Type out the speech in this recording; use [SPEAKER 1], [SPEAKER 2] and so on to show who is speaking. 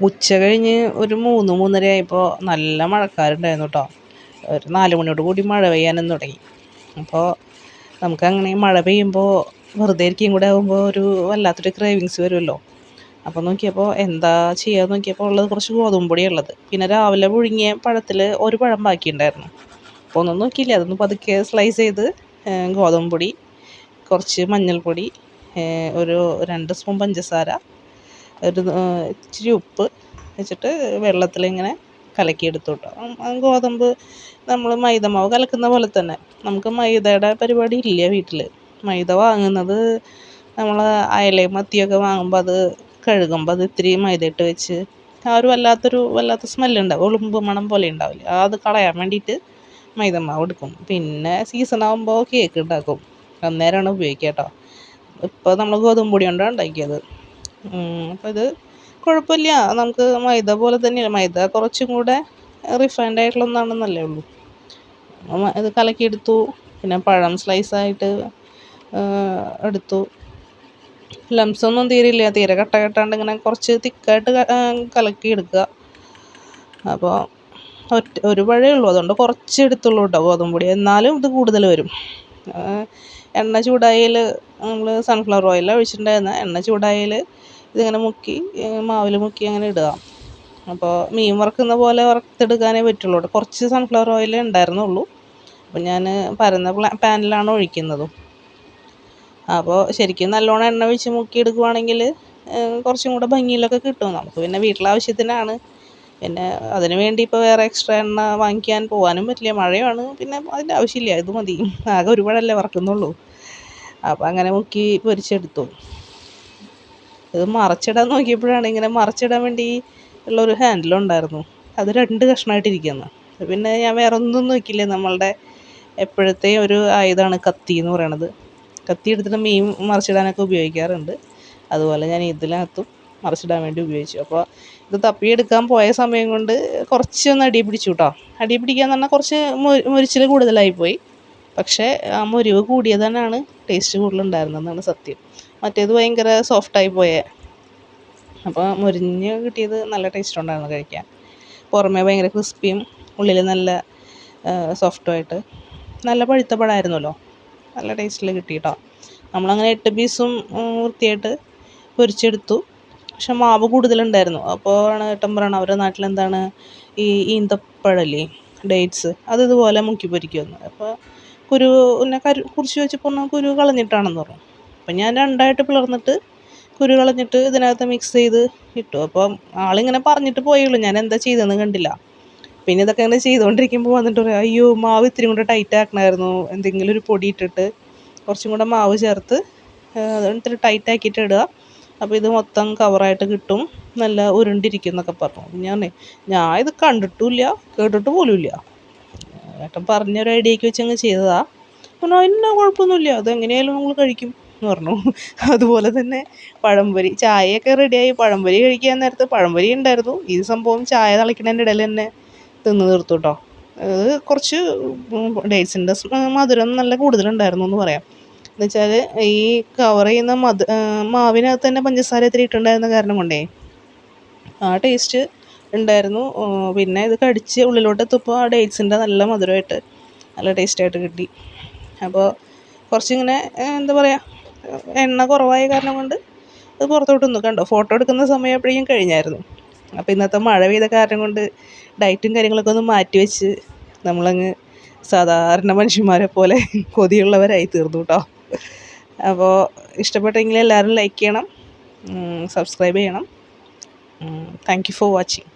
[SPEAKER 1] ഉച്ച കഴിഞ്ഞ് ഒരു മൂന്ന് മൂന്നര ആയപ്പോൾ നല്ല മഴക്കാരുണ്ടായിരുന്നു കേട്ടോ ഒരു നാല് മണിയോട് കൂടി മഴ പെയ്യാനും തുടങ്ങി. അപ്പോൾ നമുക്കങ്ങനെ മഴ പെയ്യുമ്പോൾ വെറുതെ ഇരിക്കുകയും കൂടെ ആകുമ്പോൾ ഒരു വല്ലാത്തൊരു ക്രേവിങ്സ് വരുമല്ലോ അപ്പോൾ നോക്കിയപ്പോൾ എന്താ ചെയ്യുക നോക്കിയപ്പോൾ ഉള്ളത് കുറച്ച് ഗോതമ്പ് പൊടിയുള്ളത് പിന്നെ രാവിലെ പുഴുങ്ങിയ പഴത്തിൽ ഒരു പഴം ബാക്കിയുണ്ടായിരുന്നു. അപ്പോൾ ഒന്നും നോക്കിയില്ല. അതൊന്ന് പതുക്കെ സ്ലൈസ് ചെയ്ത് ഗോതമ്പ് പൊടി കുറച്ച് മഞ്ഞൾപ്പൊടി ഒരു രണ്ട് സ്പൂൺ പഞ്ചസാര ഒരു ഇച്ചിരി ഉപ്പ് വെച്ചിട്ട് വെള്ളത്തിലിങ്ങനെ കലക്കിയെടുത്തു കേട്ടോ ഗോതമ്പ് നമ്മൾ മൈദ മാവ് കലക്കുന്ന പോലെ തന്നെ. നമുക്ക് മൈദയുടെ പരിപാടി ഇല്ല വീട്ടിൽ മൈദ വാങ്ങുന്നത് നമ്മൾ അയലയും മത്തിയൊക്കെ വാങ്ങുമ്പോൾ അത് കഴുകുമ്പോൾ അത് ഇത്തിരി മൈദ ഇട്ട് വെച്ച് ആ ഒരു വല്ലാത്തൊരു വല്ലാത്ത സ്മെല്ലുണ്ടാവും ഉളുമ്പ് മണം പോലെ ഉണ്ടാവില്ല. അത് കളയാൻ വേണ്ടിയിട്ട് മൈദ മാവ് എടുക്കും. പിന്നെ സീസൺ ആകുമ്പോൾ കേക്ക് ഉണ്ടാക്കും. അന്നേരമാണ് ഉപയോഗിക്കുക കേട്ടോ ഇപ്പോൾ നമ്മൾ ഗോതമ്പ് പൊടി കൊണ്ടാണ് ഉണ്ടാക്കിയത്. അപ്പോൾ ഇത് കുഴപ്പമില്ല. നമുക്ക് മൈദ പോലെ തന്നെയാണ്. മൈദ കുറച്ചും കൂടെ റിഫൈൻഡ് ആയിട്ടുള്ള ഒന്നാണെന്നല്ലേ ഉള്ളൂ. ഇത് കലക്കിയെടുത്തു. പിന്നെ പഴം സ്ലൈസായിട്ട് എടുത്തു. ലംസ് ഒന്നും തീരില്ല തീരെ കട്ട കെട്ടാണ്ട് ഇങ്ങനെ കുറച്ച് തിക്കായിട്ട് കലക്കി എടുക്കുക അപ്പോൾ ഒറ്റ ഒരു പഴയേ ഉള്ളൂ. അതുകൊണ്ട് കുറച്ച് എടുത്തുള്ളൂ കേട്ടോ ഗോതമ്പ് പൊടി എന്നാലും ഇത് കൂടുതൽ വരും. എണ്ണ ചൂടായതിൽ നമ്മൾ സൺഫ്ലവർ ഓയിലാണ് ഒഴിച്ചിട്ടുണ്ടായിരുന്നത് എണ്ണ ചൂടായതിൽ ഇതിങ്ങനെ മുക്കി മാവിൽ മുക്കി അങ്ങനെ ഇടുക. അപ്പോൾ മീൻ വറുക്കുന്ന പോലെ വറുത്തെടുക്കാനേ പറ്റുള്ളൂ. കുറച്ച് സൺഫ്ലവർ ഓയിലേ ഉണ്ടായിരുന്നുള്ളൂ. അപ്പോൾ ഞാൻ പരന്ന പാനിലാണ് ഒഴിക്കുന്നതും. അപ്പോൾ ശരിക്കും നല്ലോണം എണ്ണ ഒഴിച്ച് മുക്കി എടുക്കുവാണെങ്കിൽ കുറച്ചും കൂടെ ഭംഗിയിലൊക്കെ കിട്ടും. നമുക്ക് പിന്നെ വീട്ടിലാവശ്യത്തിനാണ്. പിന്നെ അതിന് വേണ്ടി ഇപ്പോൾ വേറെ എക്സ്ട്രാ എണ്ണ വാങ്ങിക്കാൻ പോകാനും പറ്റില്ല. മഴയാണ് പിന്നെ അതിന്റെ ആവശ്യമില്ല. ഇത് മതി. ആകെ ഒരുപാടല്ലേ വറക്കുന്നുള്ളൂ. അപ്പോൾ അങ്ങനെ മുക്കി പൊരിച്ചെടുത്തു. ഇത് മറച്ചിടാൻ നോക്കിയപ്പോഴാണ് ഇങ്ങനെ മറച്ചിടാൻ വേണ്ടി ഉള്ളൊരു ഹാൻഡിലുണ്ടായിരുന്നു അത് രണ്ട് കഷ്ണമായിട്ടിരിക്കുന്നു പിന്നെ ഞാൻ വേറെ ഒന്നും നോക്കിയില്ല. നമ്മളുടെ എപ്പോഴത്തെ ഒരു ആയുധമാണ് കത്തി എന്ന് പറയണത്. കത്തി എടുത്തിട്ട് മീൻ മറിച്ചിടാനൊക്കെ ഉപയോഗിക്കാറുണ്ട്. അതുപോലെ ഞാൻ ഇതിനകത്തും മറിച്ചിടാൻ വേണ്ടി ഉപയോഗിച്ചു. അപ്പോൾ ഇത് തപ്പിയെടുക്കാൻ പോയ സമയം കൊണ്ട് കുറച്ചൊന്ന് അടി പിടിച്ചു കേട്ടോ. അടി പിടിക്കാന്ന് പറഞ്ഞാൽ കുറച്ച് മുരിച്ചിൽ കൂടുതലായിപ്പോയി. പക്ഷേ ആ മുരിവ് കൂടിയതാണ് ടേസ്റ്റ് കൂടുതലുണ്ടായിരുന്നതെന്നാണ് സത്യം. മറ്റേത് ഭയങ്കര സോഫ്റ്റായി പോയേ. അപ്പോൾ മുരിഞ്ഞ് കിട്ടിയത് നല്ല ടേസ്റ്റ് ഉണ്ടായിരുന്നു കഴിക്കാൻ. പുറമേ ഭയങ്കര ക്രിസ്പിയും ഉള്ളിൽ നല്ല സോഫ്റ്റുമായിട്ട് നല്ല പഴുത്ത പഴമായിരുന്നല്ലോ നല്ല ടേസ്റ്റിൽ കിട്ടി കേട്ടോ നമ്മളങ്ങനെ എട്ട് പീസും വൃത്തിയായിട്ട് പൊരിച്ചെടുത്തു. പക്ഷെ മാവ് കൂടുതലുണ്ടായിരുന്നു. അപ്പോൾ ആണ് ഏട്ടൻ പറയണം അവരുടെ നാട്ടിലെന്താണ് ഈ ഈന്തപ്പഴല്ലേ ഡേറ്റ്സ് അത് ഇതുപോലെ മുക്കി പൊരിക്കുമെന്ന്. അപ്പോൾ കുരു പിന്നെ കരു കുറിച്ച് വെച്ചപ്പോൾ കുരു കളഞ്ഞിട്ടാണെന്ന് പറഞ്ഞു. അപ്പം ഞാൻ രണ്ടായിട്ട് പിളർന്നിട്ട് കുരു കളഞ്ഞിട്ട് ഇതിനകത്ത് മിക്സ് ചെയ്ത് ഇട്ടു. അപ്പം ആളിങ്ങനെ പറഞ്ഞിട്ട് പോയുള്ളൂ ഞാൻ എന്താ ചെയ്തതെന്ന് കണ്ടില്ല. പിന്നെ ഇതൊക്കെ ഇങ്ങനെ ചെയ്തുകൊണ്ടിരിക്കുമ്പോൾ വന്നിട്ട് പറയാം അയ്യോ മാവ് ഇത്തിരി കൂടെ ടൈറ്റ് ആക്കണമായിരുന്നു എന്തെങ്കിലും ഒരു പൊടി ഇട്ടിട്ട് കുറച്ചും കൂടെ മാവ് ചേർത്ത് ഇത്തിരി ടൈറ്റ് ആക്കിയിട്ട് ഇടുക. അപ്പോൾ ഇത് മൊത്തം കവറായിട്ട് കിട്ടും. നല്ല ഉരുണ്ടിരിക്കും എന്നൊക്കെ പറഞ്ഞു. ഞാൻ ഞാൻ ഇത് കണ്ടിട്ടുമില്ല കേട്ടിട്ട് പോലുമില്ല ഏട്ടൻ പറഞ്ഞൊരു ഐഡിയക്ക് വെച്ച് അങ്ങ് ചെയ്തതാ. പറഞ്ഞു അതിന് കുഴപ്പമൊന്നുമില്ല. അത് എങ്ങനെയായാലും നമ്മൾ കഴിക്കും എന്ന് പറഞ്ഞു. അതുപോലെ തന്നെ പഴംപൊരി. ചായയൊക്കെ റെഡിയായി പഴംപൊരി കഴിക്കാൻ നേരത്തെ പഴംപൊരി ഉണ്ടായിരുന്നു. ഈ സംഭവം ചായ തളിക്കണതിന്റെ ഇടയിൽ തന്നെ തിന്ന് തീർത്തു കേട്ടോ അത് കുറച്ച് ഡേറ്റ്സിന്റെ മധുരം നല്ല കൂടുതലുണ്ടായിരുന്നു എന്ന് പറയാം. എന്ന് വെച്ചാൽ ഈ കവർ ചെയ്യുന്ന മധു മാവിനകത്ത് തന്നെ പഞ്ചസാര ഇത്തിരി ഇട്ടുണ്ടായിരുന്ന കാരണം കൊണ്ടേ ആ ടേസ്റ്റ് ഉണ്ടായിരുന്നു. പിന്നെ ഇത് കടിച്ച് ഉള്ളിലോട്ട് എത്തുമ്പോൾ ആ ഡേറ്റ്സിന്റെ നല്ല മധുരമായിട്ട് നല്ല ടേസ്റ്റായിട്ട് കിട്ടി. അപ്പോൾ കുറച്ചിങ്ങനെ എന്താ പറയുക എണ്ണ കുറവായ കാരണം കൊണ്ട് അത് പുറത്തോട്ട് നിന്നു. കണ്ടോ ഫോട്ടോ എടുക്കുന്ന സമയം അപ്പോഴേക്കും കഴിഞ്ഞായിരുന്നു. അപ്പോൾ ഇന്നത്തെ മഴ പെയ്ത കാരണം കൊണ്ട് ഡയറ്റും കാര്യങ്ങളൊക്കെ ഒന്ന് മാറ്റി വെച്ച് നമ്മളങ്ങ് സാധാരണ മനുഷ്യന്മാരെ പോലെ കൊതിയുള്ളവരായി തീർന്നു കേട്ടോ അപ്പോൾ ഇഷ്ടപ്പെട്ടെങ്കിൽ എല്ലാവരും ലൈക്ക് ചെയ്യണം. സബ്സ്ക്രൈബ് ചെയ്യണം. Thank you for watching